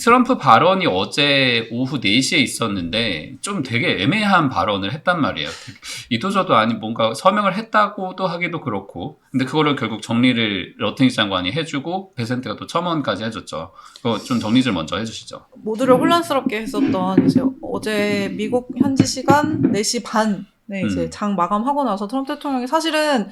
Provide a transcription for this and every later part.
트럼프 발언이 어제 오후 4시에 있었는데 좀 되게 애매한 발언을 했단 말이에요. 이도저도 아닌 뭔가 서명을 했다고도 하기도 그렇고. 근데 그거를 결국 정리를 러팅스 장관이 해주고 베센트가 또 첨언까지 해줬죠. 그거 좀 정리를 먼저 해주시죠. 모두를 혼란스럽게 했었던 이제 어제 미국 현지 시간 4시 반에 이제 음. 장 마감하고 나서 트럼프 대통령이 사실은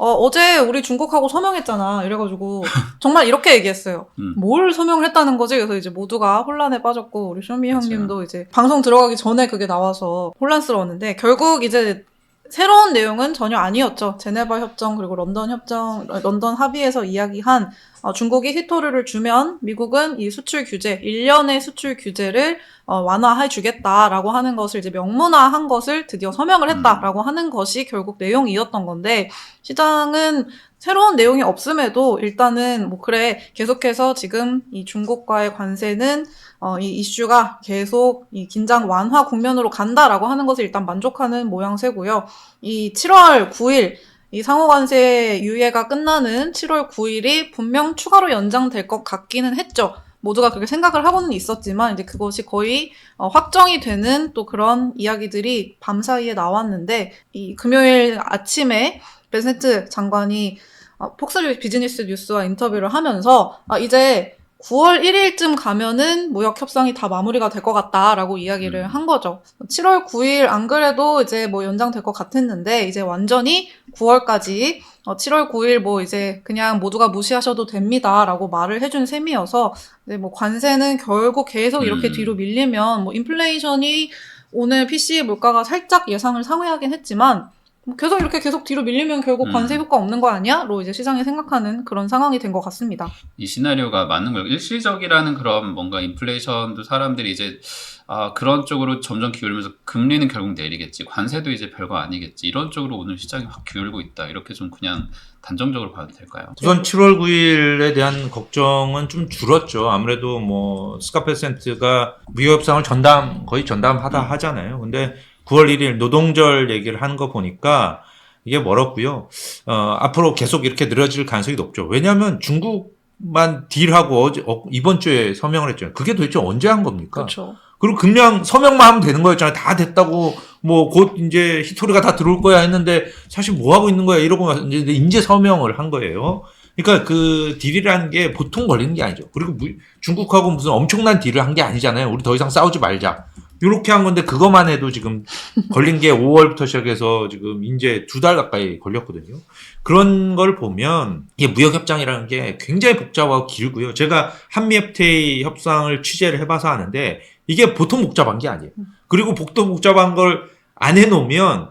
어, 어제 우리 중국하고 서명했잖아. 이래가지고 정말 이렇게 얘기했어요. 음. 뭘 서명을 했다는 거지? 그래서 이제 모두가 혼란에 빠졌고 우리 쇼미 맞아요. 형님도 이제 방송 들어가기 전에 그게 나와서 혼란스러웠는데 결국 이제 새로운 내용은 전혀 아니었죠. 제네바 협정 그리고 런던 협정, 런던 합의에서 이야기한 어, 중국이 히토류를 주면 미국은 이 수출 규제, 1년의 수출 규제를 어, 완화해 주겠다라고 하는 것을 이제 명문화한 것을 드디어 서명을 했다라고 하는 것이 결국 내용이었던 건데 시장은 새로운 내용이 없음에도 일단은 뭐 그래 계속해서 지금 이 중국과의 관세는 어, 이 이슈가 계속 이 긴장 완화 국면으로 간다라고 하는 것을 일단 만족하는 모양새고요. 이 7월 9일 이 상호관세 유예가 끝나는 7월 9일이 분명 추가로 연장될 것 같기는 했죠. 모두가 그렇게 생각을 하고는 있었지만 이제 그것이 거의 어, 확정이 되는 또 그런 이야기들이 밤 사이에 나왔는데 이 금요일 아침에 베센트 장관이 어, 폭스 비즈니스 뉴스와 인터뷰를 하면서 아, 이제 9월 1일쯤 가면은 무역 협상이 다 마무리가 될 것 같다라고 이야기를 음. 한 거죠. 7월 9일 안 그래도 이제 뭐 연장될 것 같았는데 이제 완전히 9월까지 어, 7월 9일 뭐 이제 그냥 모두가 무시하셔도 됩니다라고 말을 해준 셈이어서 이제 뭐 관세는 결국 계속 이렇게 음. 뒤로 밀리면 뭐 인플레이션이 오늘 PC 물가가 살짝 예상을 상회하긴 했지만 뭐 계속 이렇게 계속 뒤로 밀리면 결국 음. 관세 효과 없는 거 아니야?로 이제 시장이 생각하는 그런 상황이 된 것 같습니다. 이 시나리오가 맞는 거예요. 일시적이라는 그런 뭔가 인플레이션도 사람들이 이제 아, 그런 쪽으로 점점 기울면서 금리는 결국 내리겠지. 관세도 이제 별거 아니겠지. 이런 쪽으로 오늘 시장이 확 기울고 있다. 이렇게 좀 그냥 단정적으로 봐도 될까요? 우선 7월 9일에 대한 걱정은 좀 줄었죠. 아무래도 뭐 스카페센트가 무역 협상을 전담 거의 전담하다 음. 하잖아요. 근데 9월 1일 노동절 얘기를 하는 거 보니까 이게 멀었고요. 어, 앞으로 계속 이렇게 늘어질 가능성이 높죠. 왜냐하면 중국만 딜하고 어제 어, 이번 주에 서명을 했잖아요. 그게 도대체 언제 한 겁니까? 그렇죠. 그리고 그냥 서명만 하면 되는 거였잖아요. 다 됐다고 뭐 곧 이제 히토리가 다 들어올 거야 했는데 사실 뭐 하고 있는 거야 이러고 이제 이제 서명을 한 거예요. 그러니까 그 딜이라는 게 보통 걸리는 게 아니죠. 그리고 무- 중국하고 무슨 엄청난 딜을 한 게 아니잖아요. 우리 더 이상 싸우지 말자. 이렇게 한 건데 그것만 해도 지금 걸린 게 5월부터 시작해서 지금 이제 두 달 가까이 걸렸거든요. 그런 걸 보면 이게 무역 협정이라는 게 굉장히 복잡하고 길고요. 제가 한미 FTA 협상을 취재를 해봐서 아는데 이게 보통 복잡한 게 아니에요. 그리고 복도 복잡한 걸 안 해놓으면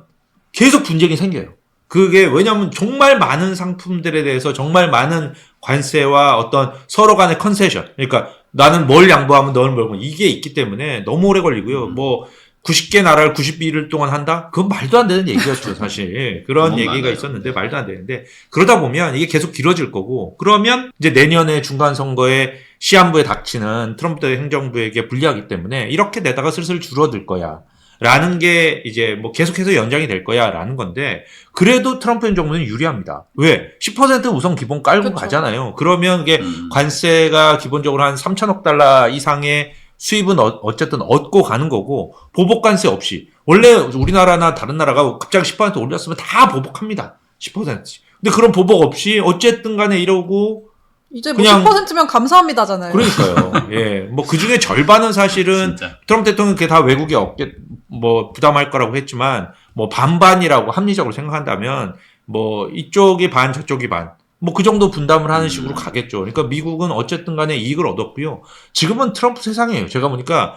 계속 분쟁이 생겨요. 그게 왜냐하면 정말 많은 상품들에 대해서 정말 많은 관세와 어떤 서로 간의 컨세션. 그러니까 나는 뭘 양보하면 너는 뭘 먹으면 이게 있기 때문에 너무 오래 걸리고요. 음. 뭐 90개 나라를 91일 동안 한다? 그건 말도 안 되는 얘기였죠, 사실. 그런 얘기가 많아요. 있었는데 말도 안 되는데 그러다 보면 이게 계속 길어질 거고 그러면 이제 내년에 중간 선거에 시한부에 닥치는 트럼프 행정부에게 불리하기 때문에 이렇게 내다가 슬슬 줄어들 거야. 라는 게 이제 뭐 계속해서 연장이 될 거야 라는 건데 그래도 트럼프 행정부는 유리합니다. 왜? 10% 우선 기본 깔고 그쵸. 가잖아요. 그러면 이게 음. 관세가 기본적으로 한 3천억 달러 이상의 수입은 어, 어쨌든 얻고 가는 거고 보복 관세 없이 원래 우리나라나 다른 나라가 갑자기 10% 올렸으면 다 보복합니다. 10%씩. 근데 그런 보복 없이 어쨌든 간에 이러고 이제 뭐 그냥- 10%면 감사합니다잖아요. 그러니까요. 예. 뭐 그 중에 절반은 사실은 진짜. 트럼프 대통령 그게 다 외국에 없게 뭐 부담할 거라고 했지만 뭐 반반이라고 합리적으로 생각한다면 뭐 이쪽이 반 저쪽이 반. 뭐 그 정도 분담을 하는 음. 식으로 가겠죠. 그러니까 미국은 어쨌든 간에 이익을 얻었고요. 지금은 트럼프 세상이에요. 제가 보니까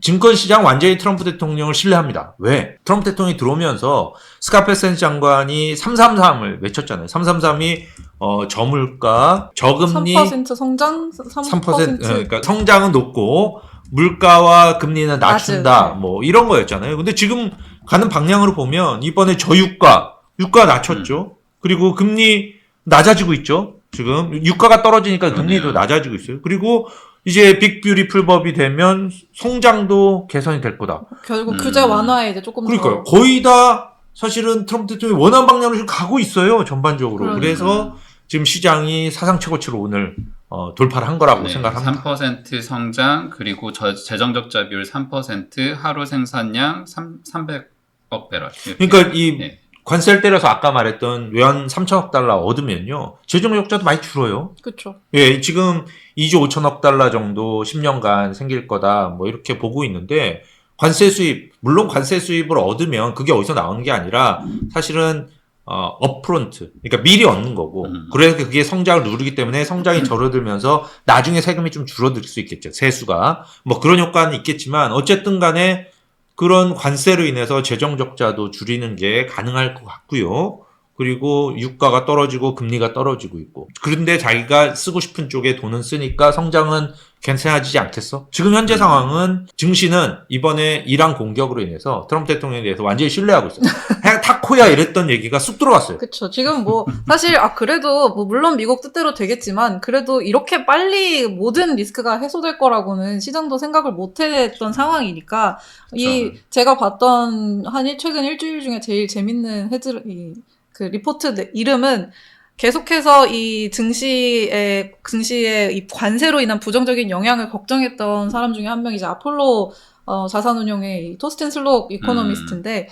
증권 시장 완전히 트럼프 대통령을 신뢰합니다. 왜? 트럼프 대통령이 들어오면서 스카페센 장관이 333을 외쳤잖아요. 333이 어 저물가, 저금리 3% 성장, 3%, 3% 예, 그러니까 성장은 높고 물가와 금리는 낮춘다 낮은, 네. 뭐 이런 거였잖아요. 근데 지금 가는 방향으로 보면 이번에 저유가 유가 낮췄죠. 그리고 금리 낮아지고 있죠. 지금 유가가 떨어지니까 금리도 그러네요. 낮아지고 있어요. 그리고 이제 빅뷰리풀 법이 되면 성장도 개선이 될 거다. 결국 음. 규제 완화에 이제 조금 그러니까요. 더 거의 다 사실은 트럼프 대통령이 원하는 방향으로 지금 가고 있어요. 전반적으로. 그러니까요. 그래서 지금 시장이 사상 최고치로 오늘 어, 돌파를 한 거라고 네, 생각합니다. 3% 성장 그리고 저, 재정 적자 비율 3% 하루 생산량 3, 300억 배럴. 이렇게. 그러니까 이 네. 관세를 때려서 아까 말했던 외환 3천억 달러 얻으면요. 재정 적자도 많이 줄어요. 그렇죠. 예, 지금 2조 5천억 달러 정도 10년간 생길 거다. 뭐 이렇게 보고 있는데 관세 수입 물론 관세 수입을 얻으면 그게 어디서 나오는 게 아니라 사실은 어, 업프론트. 그러니까 미리 얻는 거고. 음. 그래서 그게 성장을 누르기 때문에 성장이 줄어들면서 나중에 세금이 좀 줄어들 수 있겠죠. 세수가. 뭐 그런 효과는 있겠지만 어쨌든 간에 그런 관세로 인해서 재정 적자도 줄이는 게 가능할 것 같고요. 그리고 유가가 떨어지고 금리가 떨어지고 있고. 그런데 자기가 쓰고 싶은 쪽에 돈은 쓰니까 성장은 괜찮아지지 않겠어? 지금 현재 상황은 증시는 이번에 이란 공격으로 인해서 트럼프 대통령에 대해서 완전히 신뢰하고 있어요. 그냥 타코야 이랬던 얘기가 쑥 들어왔어요. 그쵸. 지금 뭐, 사실, 아, 그래도, 뭐, 물론 미국 뜻대로 되겠지만, 그래도 이렇게 빨리 모든 리스크가 해소될 거라고는 시장도 생각을 못 했던 상황이니까, 이, 제가 봤던 한 일, 최근 일주일 중에 제일 재밌는 헤드, 이, 그 리포트 내- 이름은 계속해서 이 증시의, 증시의 이 관세로 인한 부정적인 영향을 걱정했던 사람 중에 한 명이 이제 아폴로 어, 자산운용의 이 토스틴 슬록 이코노미스트인데,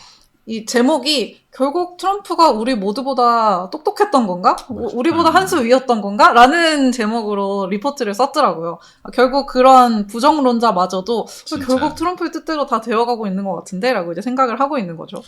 이 제목이 결국 트럼프가 우리 모두보다 똑똑했던 건가? 우- 우리보다 한 수 위였던 건가? 라는 제목으로 리포트를 썼더라고요. 아, 결국 그런 부정론자마저도. 결국 트럼프의 뜻대로 다 되어가고 있는 것 같은데? 라고 이제 생각을 하고 있는 거죠.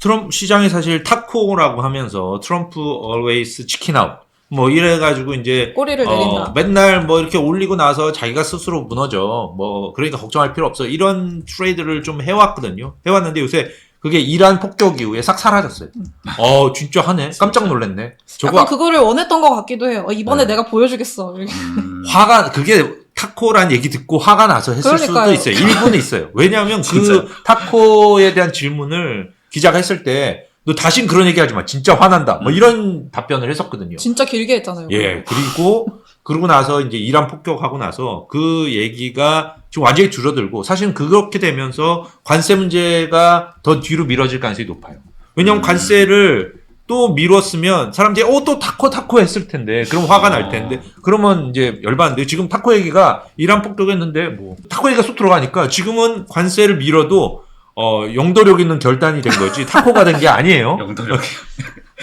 트럼프 시장이 사실 타코라고 하면서 트럼프 always 치킨 아웃. 뭐 이래가지고 이제 꼬리를 내린다. 어, 맨날 뭐 이렇게 올리고 나서 자기가 스스로 무너져. 뭐 그러니까 걱정할 필요 없어. 이런 트레이드를 좀 해왔거든요. 해왔는데 요새 그게 이란 폭격 이후에 싹 사라졌어요. 어 진짜 하네. 깜짝 놀랐네. 저거 약간 그거를 원했던 것 같기도 해요. 어, 이번에 네. 내가 보여주겠어. 이렇게. 음, 화가 그게 타코란 얘기 듣고 화가 나서 했을 그러니까요. 수도 있어요. 일부는 있어요. 왜냐하면 진짜. 그 타코에 대한 질문을 기자가 했을 때 너 다신 그런 얘기 하지 마. 진짜 화난다. 뭐 음. 이런 답변을 했었거든요. 진짜 길게 했잖아요. 예. 그리고 그러고 나서 이제 이란 폭격하고 나서 그 얘기가 지금 완전히 줄어들고 사실은 그렇게 되면서 관세 문제가 더 뒤로 미뤄질 가능성이 높아요. 왜냐하면 음. 관세를 또 미뤘으면 사람들이 어또 타코 타코 했을 텐데 그럼 화가 날 텐데 그러면 이제 열받는데 지금 타코 얘기가 이란 폭격했는데 뭐 타코 얘기가 쏙 들어가니까 지금은 관세를 미뤄도 어 영도력 있는 결단이 된 거지 타코가 된 게 아니에요. 영도력.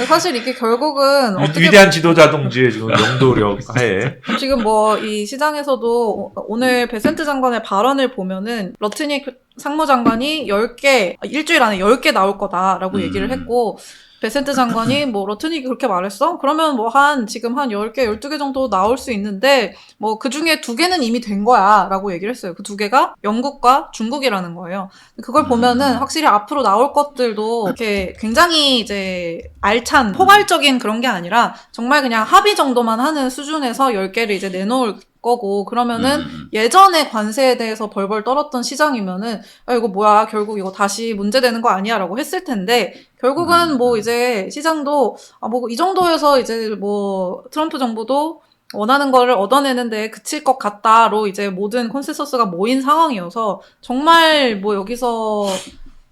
사실 이게 결국은 위- 어떻게 위대한 지도자 동지의 지금 영도력 하에 지금 뭐 이 시장에서도 오- 오늘 베센트 장관의 발언을 보면은 러트닉 상무장관이 10개, 일주일 안에 10개 나올 거다라고 음. 얘기를 했고, 베센트 장관이 뭐 러트닉이 그렇게 말했어? 그러면 뭐 한 지금 한 10개, 12개 정도 나올 수 있는데 뭐 그 중에 두 개는 이미 된 거야 라고 얘기를 했어요. 그 두 개가 영국과 중국이라는 거예요. 그걸 보면은 음. 확실히 앞으로 나올 것들도 이렇게 굉장히 이제 알찬 포괄적인 그런 게 아니라 정말 그냥 합의 정도만 하는 수준에서 10개를 이제 내놓을 거고 그러면은 음, 예전에 관세에 대해서 벌벌 떨었던 시장이면은 아 이거 뭐야 결국 이거 다시 문제되는 거 아니야라고 했을 텐데 결국은 음. 뭐 이제 시장도 아 뭐 이 정도에서 이제 뭐 트럼프 정부도 원하는 거를 얻어내는데 그칠 것 같다로 이제 모든 콘센서스가 모인 상황이어서 정말 뭐 여기서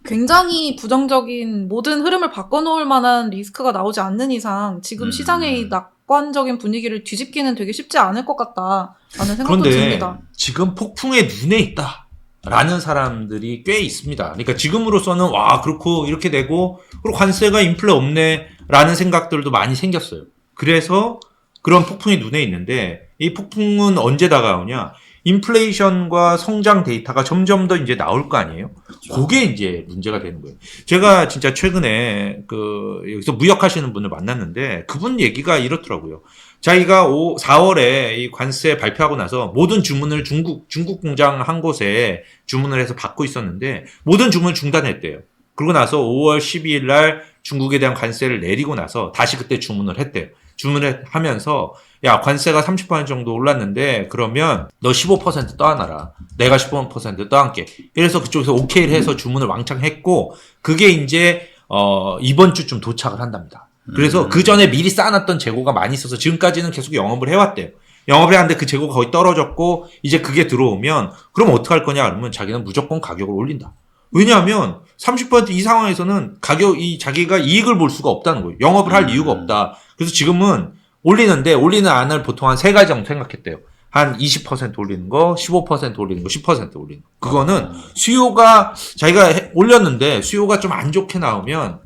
굉장히 부정적인 모든 흐름을 바꿔놓을 만한 리스크가 나오지 않는 이상 지금 음. 시장의 이 낙관적인 분위기를 뒤집기는 되게 쉽지 않을 것 같다라는 생각도 그런데 듭니다. 지금 폭풍의 눈에 있다. 라는 사람들이 꽤 있습니다. 그러니까 지금으로서는 와 그렇고 이렇게 되고 그리고 관세가 인플레 없네 라는 생각들도 많이 생겼어요. 그래서 그런 폭풍이 눈에 있는데 이 폭풍은 언제 다가오냐? 인플레이션과 성장 데이터가 점점 더 이제 나올 거 아니에요? 그게 이제 문제가 되는 거예요. 제가 진짜 최근에 그 여기서 무역하시는 분을 만났는데 그분 얘기가 이렇더라고요. 자기가 5, 4월에 이 관세 발표하고 나서 모든 주문을 중국 중국 공장 한 곳에 주문을 해서 받고 있었는데 모든 주문을 중단했대요. 그러고 나서 5월 12일 날 중국에 대한 관세를 내리고 나서 다시 그때 주문을 했대요. 주문을 하면서 야 관세가 30% 정도 올랐는데 그러면 너 15% 떠안아라. 내가 15% 떠안게. 이래서 그쪽에서 오케이를 해서 주문을 왕창 했고 그게 이제 어 이번 주쯤 도착을 한답니다. 그래서 음. 그 전에 미리 쌓아놨던 재고가 많이 있어서 지금까지는 계속 영업을 해왔대요. 영업을 해왔는데 그 재고가 거의 떨어졌고 이제 그게 들어오면 그럼 어떡할 거냐 그러면 자기는 무조건 가격을 올린다. 왜냐하면 30%이 상황에서는 가격 이 자기가 이익을 볼 수가 없다는 거예요. 영업을 할 음. 이유가 없다. 그래서 지금은 올리는데 올리는 안을 보통 한 세 가지 정도 생각했대요. 한 20% 올리는 거, 15% 올리는 거, 10% 올리는 거. 그거는 수요가 자기가 해- 올렸는데 수요가 좀 안 좋게 나오면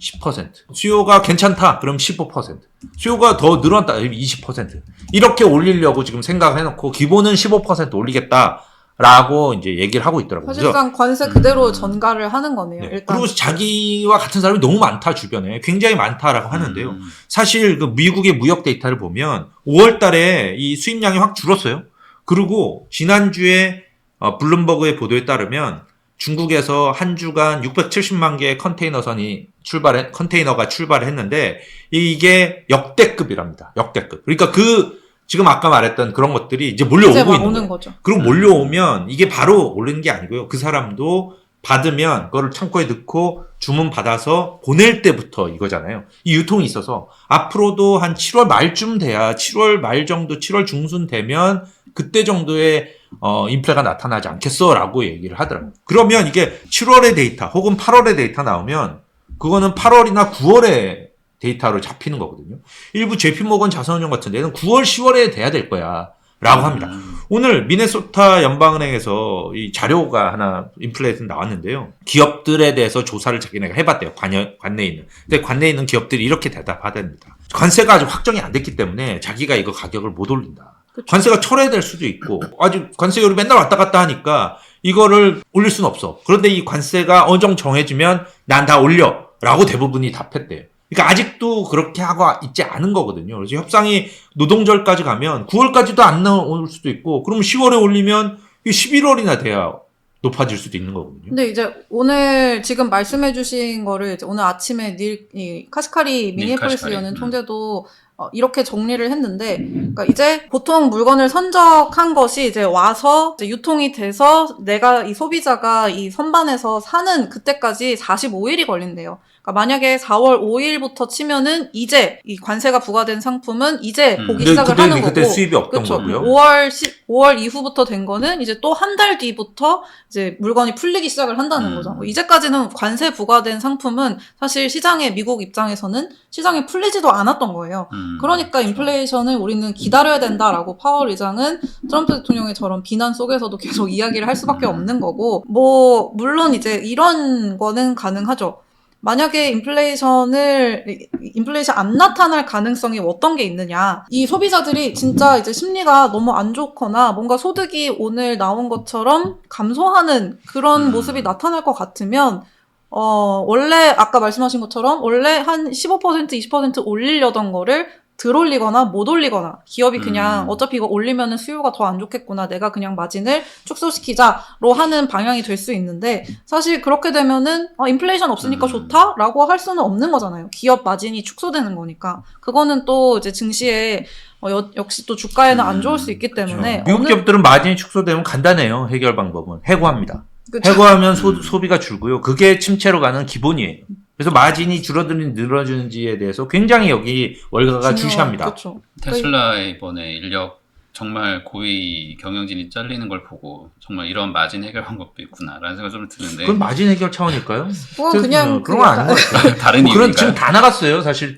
10%. 수요가 괜찮다. 그럼 15%. 수요가 더 늘었다. 20%. 이렇게 올리려고 지금 생각을 해놓고 기본은 15% 올리겠다. 라고 이제 얘기를 하고 있더라고요. 사실상 관세 그대로 음. 전가를 하는 거네요. 네. 일단 그리고 자기와 같은 사람이 너무 많다 주변에 굉장히 많다라고 하는데요. 음. 사실 그 미국의 무역 데이터를 보면 5월 달에 이 수입량이 확 줄었어요. 그리고 지난주에 어, 블룸버그의 보도에 따르면 중국에서 한 주간 670만 개의 컨테이너선이 출발해 컨테이너가 출발했는데 이게 역대급이랍니다. 역대급. 그러니까 그 지금 아까 말했던 그런 것들이 이제 몰려오고 있는 오는 거예요. 거죠. 그리고 몰려오면 이게 바로 오르는 게 아니고요. 그 사람도 받으면 그거를 창고에 넣고 주문 받아서 보낼 때부터 이거잖아요. 이 유통이 있어서 앞으로도 한 7월 말쯤 돼야 7월 말 정도, 7월 중순 되면 그때 정도의 어, 인플레가 나타나지 않겠어라고 얘기를 하더라고요. 그러면 이게 7월의 데이터 혹은 8월의 데이터 나오면 그거는 8월이나 9월에 데이터로 잡히는 거거든요. 일부 JP모건 자산운용 같은 데는 9월, 10월에 돼야 될 거야. 라고 합니다. 음. 오늘 미네소타 연방은행에서 이 자료가 하나 인플레이트 나왔는데요. 기업들에 대해서 조사를 자기네가 해봤대요. 관여, 관내에 있는. 근데 관내에 있는 기업들이 이렇게 대답하답니다. 관세가 아직 확정이 안 됐기 때문에 자기가 이거 가격을 못 올린다. 그쵸. 관세가 철회될 수도 있고 아직 관세율이 맨날 왔다 갔다 하니까 이거를 올릴 수는 없어. 그런데 이 관세가 어느 정도 정해지면 난 다 올려. 라고 대부분이 답했대요. 그러니까 아직도 그렇게 하고 있지 않은 거거든요. 그래서 협상이 노동절까지 가면 9월까지도 안 나올 수도 있고, 그럼 10월에 올리면 11월이나 돼야 높아질 수도 있는 거거든요. 근데 이제 오늘 지금 말씀해주신 거를 이제 오늘 아침에 닐, 이 카시카리 미니애폴리스 카시카리. 연은 음. 총재도 어, 이렇게 정리를 했는데, 그러니까 이제 보통 물건을 선적한 것이 이제 와서 이제 유통이 돼서 내가 이 소비자가 이 선반에서 사는 그때까지 45일이 걸린대요. 그러니까 만약에 4월 5일부터 치면은 이제 이 관세가 부과된 상품은 이제 음. 보기 근데 시작을 그때, 하는 거고. 그때 수입이 없던 그렇죠. 거고요. 5월 10, 5월 이후부터 된 거는 이제 또 한 달 뒤부터 이제 물건이 풀리기 시작을 한다는 음. 거죠. 뭐 이제까지는 관세 부과된 상품은 사실 시장에 미국 입장에서는 시장에 풀리지도 않았던 거예요. 음. 그러니까 인플레이션을 우리는 기다려야 된다라고 파월 의장은 트럼프 대통령의 저런 비난 속에서도 계속 이야기를 할 수밖에 없는 거고 뭐 물론 이제 이런 거는 가능하죠. 만약에 인플레이션을 인플레이션 안 나타날 가능성이 어떤 게 있느냐 이 소비자들이 진짜 이제 심리가 너무 안 좋거나 뭔가 소득이 오늘 나온 것처럼 감소하는 그런 음. 모습이 나타날 것 같으면 어 원래 아까 말씀하신 것처럼 원래 한 15% 20% 올리려던 거를 덜 올리거나 못 올리거나 기업이 그냥 음. 어차피 이거 올리면은 수요가 더 안 좋겠구나 내가 그냥 마진을 축소시키자로 하는 방향이 될 수 있는데 사실 그렇게 되면은 아, 인플레이션 없으니까 음. 좋다라고 할 수는 없는 거잖아요 기업 마진이 축소되는 거니까 그거는 또 이제 증시에 어, 여- 역시 또 주가에는 안 좋을 수 있기 때문에 그렇죠. 미국 어느- 기업들은 마진이 축소되면 간단해요. 해결 방법은. 해고합니다. 그쵸. 해고하면 소, 음. 소비가 줄고요. 그게 침체로 가는 기본이에요. 그래서 마진이 줄어드는지 늘어지는지에 대해서 굉장히 여기 월가가 중요한- 주시합니다. 그쵸. 테슬라 의 이번에 인력 정말 고위 경영진이 잘리는 걸 보고 정말 이런 마진 해결 방법도 있구나라는 생각이 좀 드는데 그건 마진 해결 차원일까요? 그건 그냥 그런 건 아닌 것 같아요. 다른 뭐 그런 이유인가요? 지금 다 나갔어요. 사실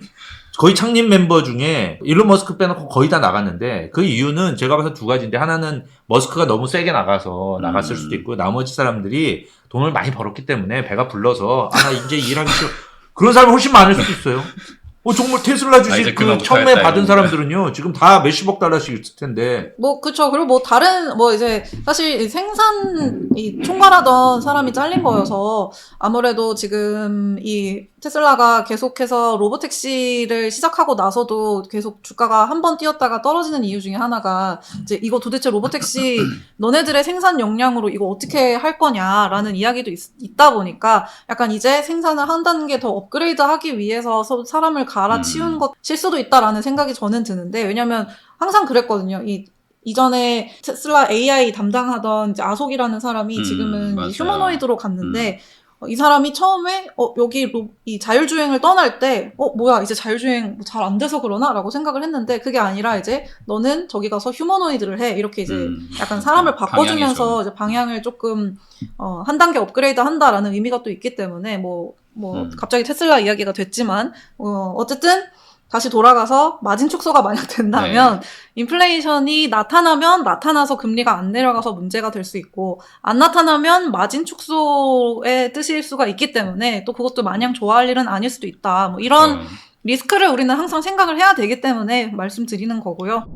거의 창립 멤버 중에 일론 머스크 빼놓고 거의 다 나갔는데 그 이유는 제가 봐서 두 가지인데 하나는 머스크가 너무 세게 나가서 나갔을 음. 수도 있고 나머지 사람들이 돈을 많이 벌었기 때문에 배가 불러서 아 나 이제 일하기 싫어 그런 사람이 훨씬 많을 수도 있어요. 어 정말 테슬라 아, 주식 그만 그 처음에 받은 이런 사람들은요 지금 다 몇십억 달러씩 있을 텐데. 뭐 그쵸. 그리고 뭐 다른 뭐 이제 사실 이 생산 이 총괄하던 사람이 잘린 거여서 아무래도 지금 이 테슬라가 계속해서 로보택시를 시작하고 나서도 계속 주가가 한 번 뛰었다가 떨어지는 이유 중에 하나가 이제 이거 도대체 로보택시 너네들의 생산 역량으로 이거 어떻게 할 거냐라는 이야기도 있, 다 보니까 약간 이제 생산을 한 단계 더 업그레이드 하기 위해서 서- 사람을 갈아치운 음. 것일 수도 있다라는 생각이 저는 드는데 왜냐면 항상 그랬거든요. 이 이전에 테슬라 AI 담당하던 이제 아속이라는 사람이 음, 지금은. 음. 휴머노이드로 갔는데 어, 이 사람이 처음에 어 여기 로- 이 자율주행을 떠날 때 어 뭐야 이제 자율주행 잘 안 돼서 그러나 라고 생각을 했는데 그게 아니라 이제 너는 저기 가서 휴머노이드를 해 이렇게 이제 음. 약간 사람을 바꿔주면서 방향이죠. 이제 방향을 조금 어, 한 단계 업그레이드 한다라는 의미가 또 있기 때문에 뭐뭐 음. 갑자기 테슬라 이야기가 됐지만 어, 어쨌든 다시 돌아가서 마진 축소가 만약 된다면 인플레이션이 나타나면 나타나서 금리가 안 내려가서 문제가 될 수 있고 안 나타나면 마진 축소의 뜻일 수가 있기 때문에 또 그것도 마냥 좋아할 일은 아닐 수도 있다. 뭐 이런 어, 리스크를 우리는 항상 생각을 해야 되기 때문에 말씀드리는 거고요.